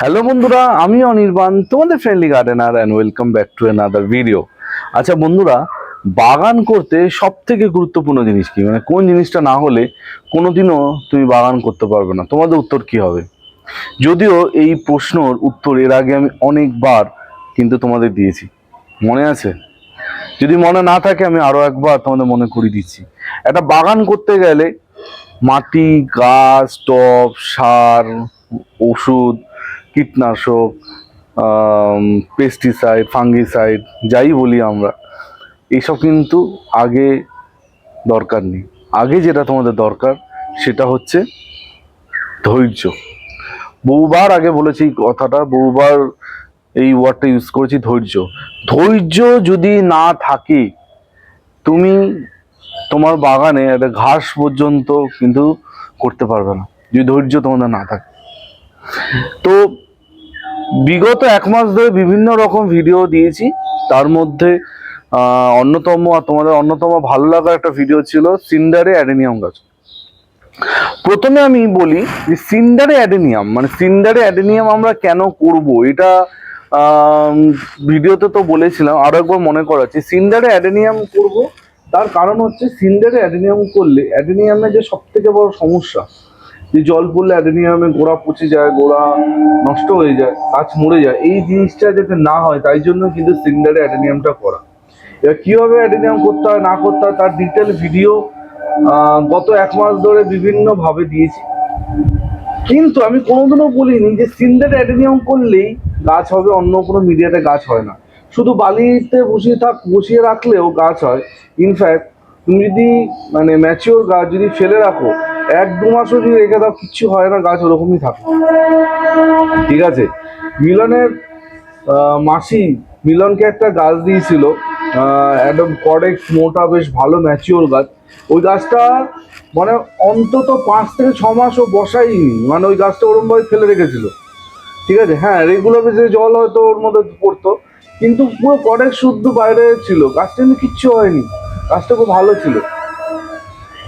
Hello বন্ধুরা, আমি অনির্বাণ, তোমাদের friendly gardener and welcome back to another video আচ্ছা বন্ধুরা, বাগান করতে সব থেকে গুরুত্বপূর্ণ জিনিস কি? মানে কোন জিনিসটা না হলে কোনোদিনও তুমি বাগান করতে পারবে না। তোমাদের উত্তর কি হবে? যদিও এই প্রশ্নর উত্তর এর আগে আমি অনেকবার কিন্তু তোমাদের দিয়েছি। মনে আছে? যদি মনে না থাকে, আমি আরও একবার তোমাদের মনে করিয়ে দিচ্ছি। একটা বাগান করতে গেলে মাটি, গাছ, টব, সার, ওষুধ কীটনাশক পেস্টিসাইড ফাঙ্গিসাইড যাই বলি আমরা এইসব কিন্তু আগে দরকার নেই। আগে যেটা তোমাদের দরকার, সেটা হচ্ছে ধৈর্য। বহুবার আগে বলেছি কথাটা, বহুবার এই ওয়ার্ডটা ইউজ করেছি, ধৈর্য। ধৈর্য যদি না থাকে, তুমি তোমার বাগানে একটা ঘাস পর্যন্ত কিন্তু করতে পারবে না, যদি ধৈর্য তোমাদের না থাকে। তো বিগত এক মাস ধরে বিভিন্ন রকম ভিডিও দিয়েছি। তার মধ্যে অন্যতম, তোমাদের অন্যতম ভালো লাগার একটা ভিডিও ছিল সিন্ডারে অ্যাডেনিয়াম গাছ। প্রথমে আমি বলি যে সিন্ডারে অ্যাডেনিয়াম মানে সিন্ডারে অ্যাডেনিয়াম আমরা কেন করব? এটা ভিডিওতে তো বলেছিলাম, আরও একবার মনে করাচ্ছি। সিন্ডারে অ্যাডেনিয়াম করব, তার কারণ হচ্ছে সিন্ডারে অ্যাডেনিয়াম করলে অ্যাডেনিয়ামের যে সব থেকে বড় সমস্যা যে জল পড়লে অ্যাডেনিয়ামে গোড়া পচে যায়, গোড়া নষ্ট হয়ে যায়, গাছ মরে যায়, এই জিনিসটা যাতে না হয়, তাই জন্য কিন্তু সিন্ডারে অ্যাডেনিয়ামটা করা। এবার কীভাবে অ্যাডেনিয়াম করতে হয়, না করতে হয়, তার ডিটেল ভিডিও গত এক মাস ধরে বিভিন্নভাবে দিয়েছি। কিন্তু আমি কোনোদিনও বলিনি যে সিন্ডারে অ্যাডেনিয়াম করলেই গাছ হবে, অন্য কোনো মিডিয়াতে গাছ হয় না। শুধু বালিতে বসিয়ে থাক, বসিয়ে রাখলেও গাছ হয়। ইনফ্যাক্ট তুমি যদি মানে ম্যাচিওর গাছ যদি ফেলে রাখো এক দু মাসও যদি রেখে দাও কিচ্ছু হয় না, গাছ ওরকমই থাকে। ঠিক আছে? মিলনের মাসি মিলনকে একটা গাছ দিয়েছিল একদম করেক্ট মোটা, বেশ ভালো ম্যাচিওর গাছ। ওই গাছটা মানে অন্তত পাঁচ থেকে ছ মাসও বসাইনি মানে ওই গাছটা ওরমভাবে ফেলে রেখেছিল। ঠিক আছে? হ্যাঁ রেগুলার বেসে জল হয়তো ওর মধ্যে পড়তো, কিন্তু পুরো করেক্ট শুদ্ধ বাইরে ছিল। গাছটা কিন্তু কিচ্ছু হয়নি। গাছটা খুব ভালো ছিল।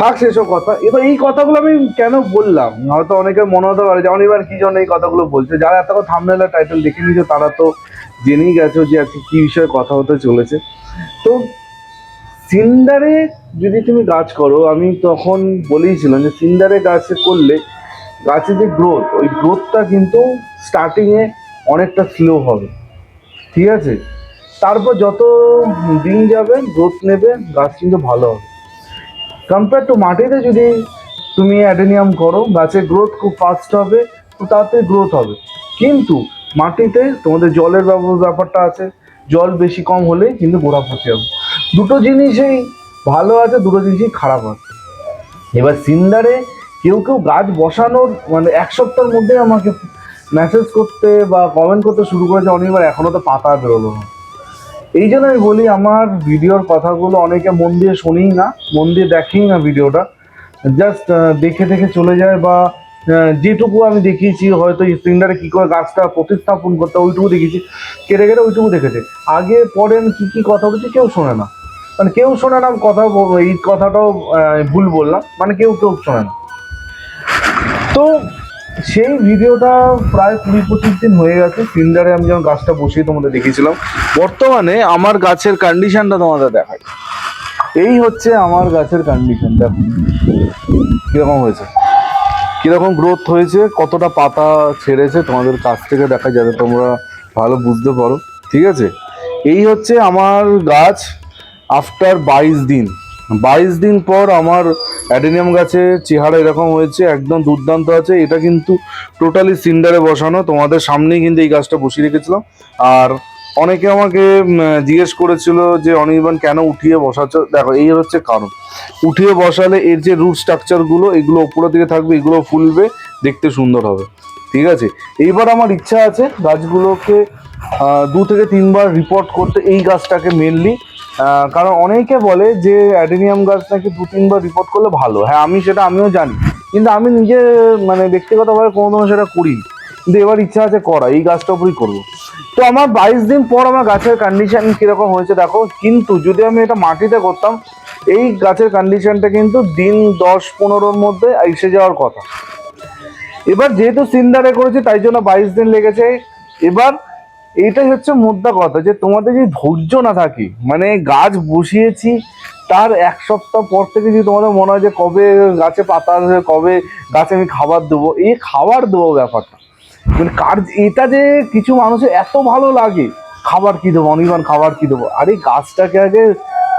থাক সেসব কথা। এবার এই কথাগুলো আমি কেন বললাম? হয়তো অনেকের মনে হতে পারে যেমন এবার কি জন্য এই কথাগুলো বলছে? যারা এত থামনেলা টাইটেল দেখে নিয়েছে তারা তো জেনেই গেছো যে, আজকে কি বিষয়ে কথা হতে চলেছে। তো সিন্ডারে যদি তুমি গাছ করো, আমি তখন বলেইছিলাম যে সিন্ডারে গাছে করলে গাছের যে গ্রোথ ওই গ্রোথটা কিন্তু স্টার্টিংয়ে অনেকটা স্লো হবে। ঠিক আছে? তারপর যত দিন যাবে গ্রোথ নেবে, গাছ কিন্তু ভালো হবে। কম্পেয়ার টু মাটিতে যদি তুমি অ্যাডেনিয়াম করো গাছের গ্রোথ খুব ফাস্ট হবে, তো তাতে গ্রোথ হবে। কিন্তু মাটিতে তোমাদের জলের ব্যাপ- ব্যাপারটা আছে, জল বেশি কম হলে কিন্তু গোড়া পচে যাবে দুটো জিনিসই ভালো আছে, দুটো জিনিসই খারাপ আছে। এবার সিন্ডারে কেউ কেউ গাছ বসানোর মানে এক সপ্তাহের মধ্যে আমাকে মেসেজ করতে বা কমেন্ট করতে শুরু করেছে, অনেকবার এখনও তো পাতা বেরোলো না। এই জন্য আমি বলি আমার ভিডিওর কথাগুলো অনেকে মন দিয়ে শুনেই না, মন দিয়ে দেখেই না ভিডিওটা। জাস্ট দেখে দেখে চলে যায় বা যেটুকু আমি দেখিয়েছি, হয়তো স্প্রিন্ডারে কী করে গাছটা প্রতিস্থাপন করতে ওইটুকু দেখেছি কেটে কেটে ওইটুকু দেখেছে। আগে পরে আমি কী কী কথা বলছি কেউ শোনে না। মানে কেউ শোনে না কথা এই কথাটাও ভুল বললাম মানে কেউ কেউ শোনে না। তো সেই ভিডিওটা প্রায় কুড়ি পঁচিশ দিন হয়ে গেছে। সিন্ডারে আমি যখন গাছটা বসিয়ে তোমাদের দেখিয়েছিলাম, বর্তমানে আমার গাছের কন্ডিশনটা তোমাদের দেখাই। এই হচ্ছে আমার গাছের কন্ডিশন দেখো। কীরকম হয়েছে? কীরকম গ্রোথ হয়েছে, কতটা পাতা ছেড়েছে, তোমাদের কাছ থেকে দেখা যাবে তোমরা ভালো বুঝতে পারো। ঠিক আছে? এই হচ্ছে আমার গাছ আফটার বাইশ দিন। বাইশ দিন পর আমার অ্যাডেনিয়াম গাছের চেহারা এরকম হয়েছে, একদম দুর্দান্ত আছে। এটা কিন্তু টোটালি সিন্ডারে বসানো, তোমাদের সামনেই কিন্তু এই গাছটা বসিয়ে রেখেছিলাম। আর অনেকে আমাকে জিজ্ঞেস করেছিল যে অনির্বাণ কেন উঠিয়ে বসাচ্ছ? দেখো, এই হচ্ছে কারণ। উঠিয়ে বসালে এর যে রুট স্ট্রাকচারগুলো এগুলো ওপরের দিকে থাকবে, এগুলো ফুলবে, দেখতে সুন্দর হবে। ঠিক আছে? এইবার আমার ইচ্ছা আছে গাছগুলোকে দু থেকে তিনবার রিপোর্ট করতে। এই গাছটাকে মেনলি কারণ অনেকে বলে যে অ্যাডেনিয়াম গাছ নাকি দু তিনবার রিপোর্ট করলে ভালো। হ্যাঁ আমি সেটা, আমিও জানি। কিন্তু আমি নিজে মানে ব্যক্তিগতভাবে কোনোদিনও সেটা করি কিন্তু এবার ইচ্ছা আছে করা এই গাছটার উপরই করব। তো আমার বাইশ দিন পর আমার গাছের কন্ডিশন কীরকম হয়েছে দেখো। কিন্তু যদি আমি এটা মাটিতে করতাম, এই গাছের কন্ডিশনটা কিন্তু দিন দশ পনেরোর মধ্যে এসে যাওয়ার কথা। এবার যেহেতু সিন্দারে করেছি, তাই জন্য বাইশ দিন লেগেছে। এবার এইটাই হচ্ছে মোদ্দা কথা, যে তোমাদের যদি ধৈর্য না থাকে মানে গাছ বসিয়েছি, তার এক সপ্তাহ পর থেকে যদি তোমাদের মনে হয় যে কবে গাছে পাতা আসবে, কবে গাছে আমি খাবার দেবো, এই খাবার দেবো ব্যাপারটা। মানে কার, এটা যে কিছু মানুষের এত ভালো লাগে, খাবার কি দেবো, অনির্বাণ খাবার কি দেবো? আরে গাছটাকে আগে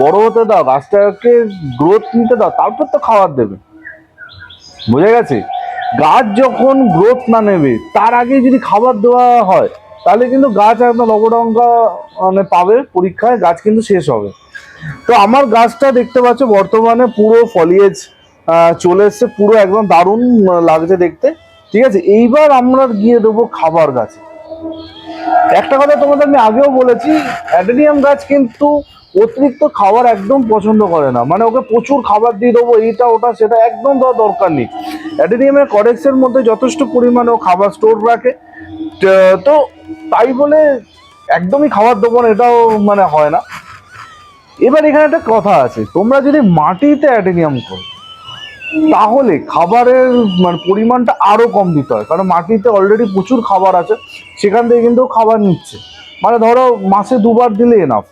বড় হতে দাও, গাছটাকে গ্রোথ নিতে দাও, তারপর তো খাবার দেবে। বোঝা গেছে? গাছ যখন গ্রোথ না নেবে, তার আগে যদি খাবার দেওয়া হয় তাহলে কিন্তু গাছ একদম লবডঙ্কা মানে পাবে পরীক্ষায়, গাছ কিন্তু শেষ হবে। তো আমার গাছটা দেখতে পাচ্ছ, বর্তমানে পুরো ফলিয়েজ চলে এসছে, পুরো একদম দারুণ লাগছে দেখতে। ঠিক আছে, এইবার আমরা গিয়ে দেবো খাবার গাছে। একটা কথা তোমাদের আমি আগেও বলেছি, অ্যাডেনিয়াম গাছ কিন্তু অতিরিক্ত খাবার একদম পছন্দ করে না। মানে ওকে প্রচুর খাবার দিয়ে দেবো, এইটা, ওটা, সেটা একদম দেওয়ার দরকার নেই। অ্যাডেনিয়ামের কডেক্সের মধ্যে যথেষ্ট পরিমাণে ও খাবার স্টোর রাখে। তো তাই বলে একদমই খাবার দেবো না এটাও মানে হয় না। এবার এখানে একটা কথা আছে, তোমরা যদি মাটিতে অ্যাটেনিয়াম করো, তাহলে খাবারের মানে পরিমাণটা আরও কম দিতে হয়, কারণ মাটিতে অলরেডি প্রচুর খাবার আছে, সেখান থেকে কিন্তু খাবার নিচ্ছে। মানে ধরো মাসে দুবার দিলে এনাফ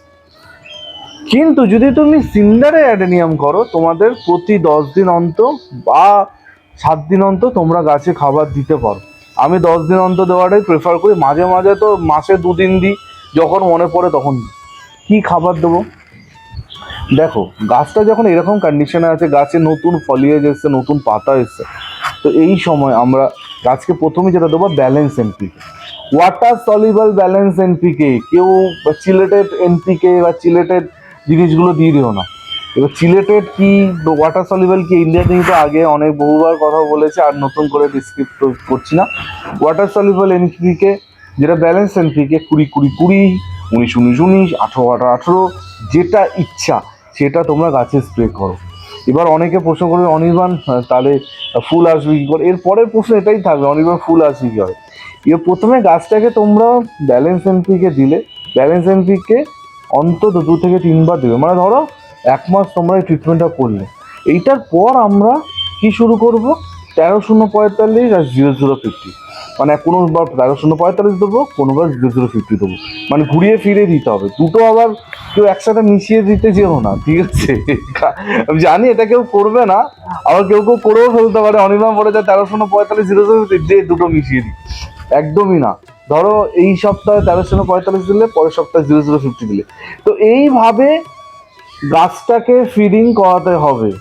কিন্তু যদি তুমি সিন্ডারে অ্যাডেনিয়াম করো, তোমাদের প্রতি দশ দিন অন্ত বা সাত দিন অন্ত তোমরা গাছে খাবার দিতে পারো। আমি দশ দিন অন্তর দেওয়াটাই প্রেফার করি। মাঝে মাঝে তো মাসে দুদিন দিই, যখন মনে পড়ে তখন। কি খাবার দেবো? দেখো, গাছটা যখন এরকম কন্ডিশনে আছে, গাছে নতুন ফলিয়েজ এসছে, নতুন পাতা এসছে, তো এই সময় আমরা গাছকে প্রথমে যেটা দেবো balance NPK water soluble balance NPK কেউ চিলেটেড এনপিকে বা চিলেটেড জিনিসগুলো দিয়ে দিও না। এবার চিলেটেড কি ওয়াটার সলিবল কি ইন্ডিয়াতে কিন্তু আগে অনেক বহুবার কথা বলেছে, আর নতুন করে ডিসক্রিপ্ট করছি না। ওয়াটার সলিবল এনপিকে যেটা ব্যালেন্স এনপিকে কুড়ি কুড়ি কুড়ি, উনিশ উনিশ উনিশ, আঠেরো আঠারো আঠেরো, যেটা ইচ্ছা, সেটা তোমরা গাছে স্প্রে করো। এবার অনেকে প্রশ্ন করবে, অনির্বাণ তাহলে ফুল আসবে কী করে? এর পরের প্রশ্ন এটাই থাকবে, অনির্বাণ, ফুল আসবে কী করে? এবার প্রথমে গাছটাকে তোমরা ব্যালেন্স এনপিকে দিলে ব্যালেন্স এনপিকে অন্তত দু থেকে তিনবার দেবে। মানে ধরো এক মাস তোমরা এই ট্রিটমেন্টটা করলে। এইটার পর আমরা কি শুরু করব? তেরো শূন্য পঁয়তাল্লিশ আর জিরো জিরো ফিফটি মানে কোনো বার তেরো শূন্য পঁয়তাল্লিশ দেবো, কোনো বার জিরো জিরো ফিফটি দেবো। মানে ঘুরিয়ে ফিরে দিতে হবে। দুটো আবার কেউ একসাথে মিশিয়ে দিতে যেও না, ঠিক আছে? আমি জানি এটা কেউ করবে না। আবার কেউ কেউ করেও ফেলতে পারে। অনির্বাণ বলে যায় তেরো শূন্য পঁয়তাল্লিশ, জিরো জিরো দে দুটো মিশিয়ে দিই। একদমই না। ধরো এই সপ্তাহে তেরো শূন্য পঁয়তাল্লিশ দিলে, পরের সপ্তাহে জিরো জিরো ফিফটি দিলে। তো এইভাবে গাছটাকে ফিডিং করাতে হবে।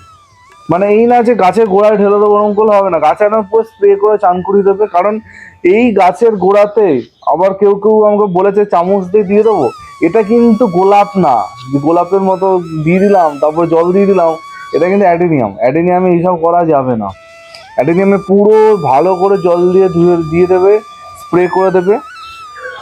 মানে এই না যে গাছের গোড়ায় ঢেলে দেবো ওরকম করলে হবে না। গাছে একদম পুরো স্প্রে করে চান করিয়ে দেবে। কারণ এই গাছের গোড়াতে আবার কেউ কেউ আমাকে বলেছে, চামচ দিয়ে দিয়ে দেবো। এটা কিন্তু গোলাপ না। গোলাপের মতো দিয়ে দিলাম, তারপর জল দিয়ে দিলাম। এটা কিন্তু অ্যাডেনিয়াম। অ্যাডেনিয়ামে এইসব করা যাবে না। অ্যাডেনিয়ামে পুরো ভালো করে জল দিয়ে ধুয়ে, দিয়ে দেবে স্প্রে করে দেবে।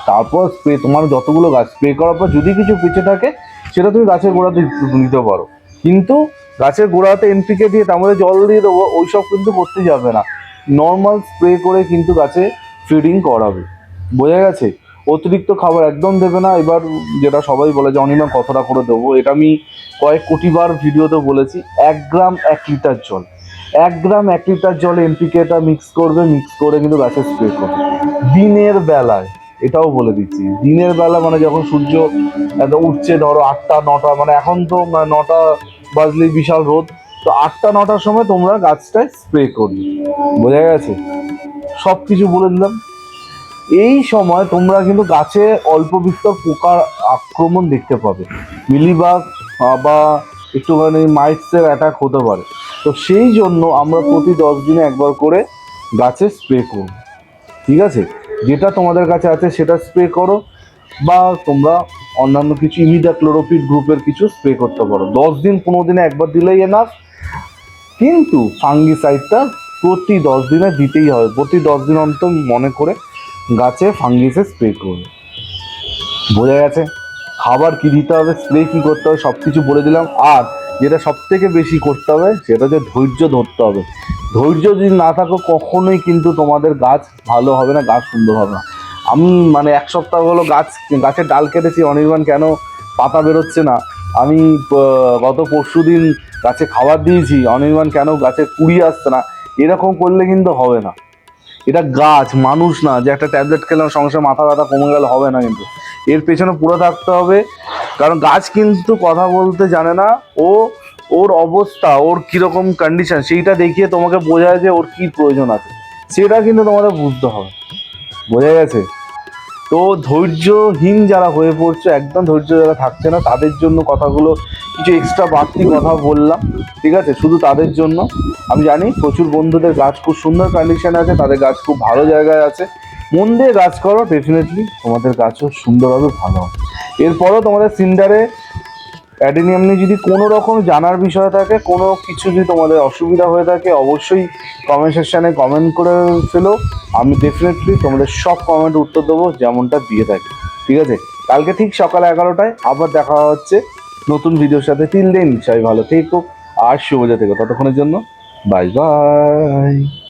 তারপর স্প্রে তোমার যতগুলো গাছ স্প্রে করার পর যদি কিছু পিছে থাকে সেটা তুমি গাছের গোড়াতে নিতে পারো। কিন্তু গাছের গোড়াতে এনপিকে দিয়ে তার মধ্যে জল দিয়ে দেবো, ওইসব কিন্তু করতে যাবে না। নর্মাল স্প্রে করে কিন্তু গাছে ফিডিং করাবে। বোঝা গেছে? অতিরিক্ত খাবার একদম দেবে না। এবার যেটা সবাই বলে যে অনিমা কতটা করে দেবো? এটা আমি কয়েক কোটিবার ভিডিওতে বলেছি, এক গ্রাম এক লিটার জল। এক গ্রাম এক লিটার জলে এনপিকেটা মিক্স করবে মিক্স করে কিন্তু গাছে স্প্রে করবে। দিনের বেলায়। এটাও বলে দিচ্ছি। দিনের বেলা মানে যখন সূর্য একদম উঠছে, ধরো আটটা, নটা মানে এখন তো মানে নটা বাজলেই বিশাল রোদ। তো আটটা, নটার সময় তোমরা গাছটায় স্প্রে করবে। বোঝা গেছে? সব কিছু বলে দিলাম। এই সময় তোমরা কিন্তু গাছে অল্প বিস্তর পোকার আক্রমণ দেখতে পাবে। মিলিবাগ বা একটুখানি মাইটসের অ্যাটাক হতে পারে। তো সেই জন্য আমরা প্রতি দশ দিনে একবার করে গাছে স্প্রে করব। ঠিক আছে? যেটা তোমাদের কাছে আছে সেটা স্প্রে করো, বা তোমরা অন্যান্য কিছু ইমিডা ক্লোরোপিড গ্রুপের কিছু স্প্রে করতে পারো। দশ দিন, পনেরো দিনে একবার দিলেই এনাফ কিন্তু ফাঙ্গিসাইডটা প্রতি দশ দিনে দিতেই হবে। প্রতি দশ দিন অন্তর মনে করে গাছে ফাঙ্গিসে স্প্রে করবে বোঝা গেছে? খাবার কী দিতে হবে স্প্রে কী করতে হবে সব কিছু বলে দিলাম। আর যেটা সব থেকে বেশি করতে হবে, সেটা হচ্ছে ধৈর্য ধরতে হবে। ধৈর্য যদি না থাকো, কখনোই কিন্তু তোমাদের গাছ ভালো হবে না, গাছ সুন্দর হবে না। আমি মানে এক সপ্তাহ হলো গাছ, গাছের ডাল কেটেছি, অনির্বাণ কেন পাতা বেরোচ্ছে না? আমি গত পরশু দিন গাছে খাবার দিয়েছি, অনির্বাণ কেন গাছে কুড়ি আসছে না? এরকম করলে কিন্তু হবে না। এটা গাছ, মানুষ না, যে একটা ট্যাবলেট খেলাম, সঙ্গে সঙ্গে মাথা ব্যথা কমে গেলে, হবে না কিন্তু। এর পেছনে পুরো থাকতে হবে কারণ গাছ কিন্তু কথা বলতে জানে না, ও, ওর অবস্থা, ওর কীরকম কন্ডিশন সেইটা দেখিয়ে তোমাকে বোঝায় যে ওর কি প্রয়োজন আছে। সেটা কিন্তু তোমাদের বুঝতে হবে। বোঝা গেছে? তো ধৈর্যহীন যারা হয়ে পড়ছে, একদম ধৈর্য যারা থাকছে না, তাদের জন্য কথাগুলো কিছু এক্সট্রা বাড়তি কথা বললাম, ঠিক আছে? শুধু তাদের জন্য। আমি জানি প্রচুর বন্ধুদের গাছ খুব সুন্দর কন্ডিশনে আছে, তাদের গাছ খুব ভালো জায়গায় আছে। মন দিয়ে গাছ করো ডেফিনেটলি তোমাদের গাছও সুন্দর হবে ভালো হবে। এরপরেও তোমাদের সিন্ডারে অ্যাডেনিয়াম নিয়ে যদি কোনো রকম জানার বিষয় থাকে, কোনো কিছু যদি তোমাদের অসুবিধা হয়ে থাকে, অবশ্যই কমেন্ট সেকশানে কমেন্ট করে ফেলো। আমি ডেফিনেটলি তোমাদের সব কমেন্ট উত্তর দেবো, যেমনটা দিয়ে থাকি। ঠিক আছে? কালকে ঠিক সকাল এগারোটায় আবার দেখা হচ্ছে নতুন ভিডিওর সাথে। তিন দিন সবাই ভালো থেকো আর শুভজা থেকো ততক্ষণের জন্য বাই বাই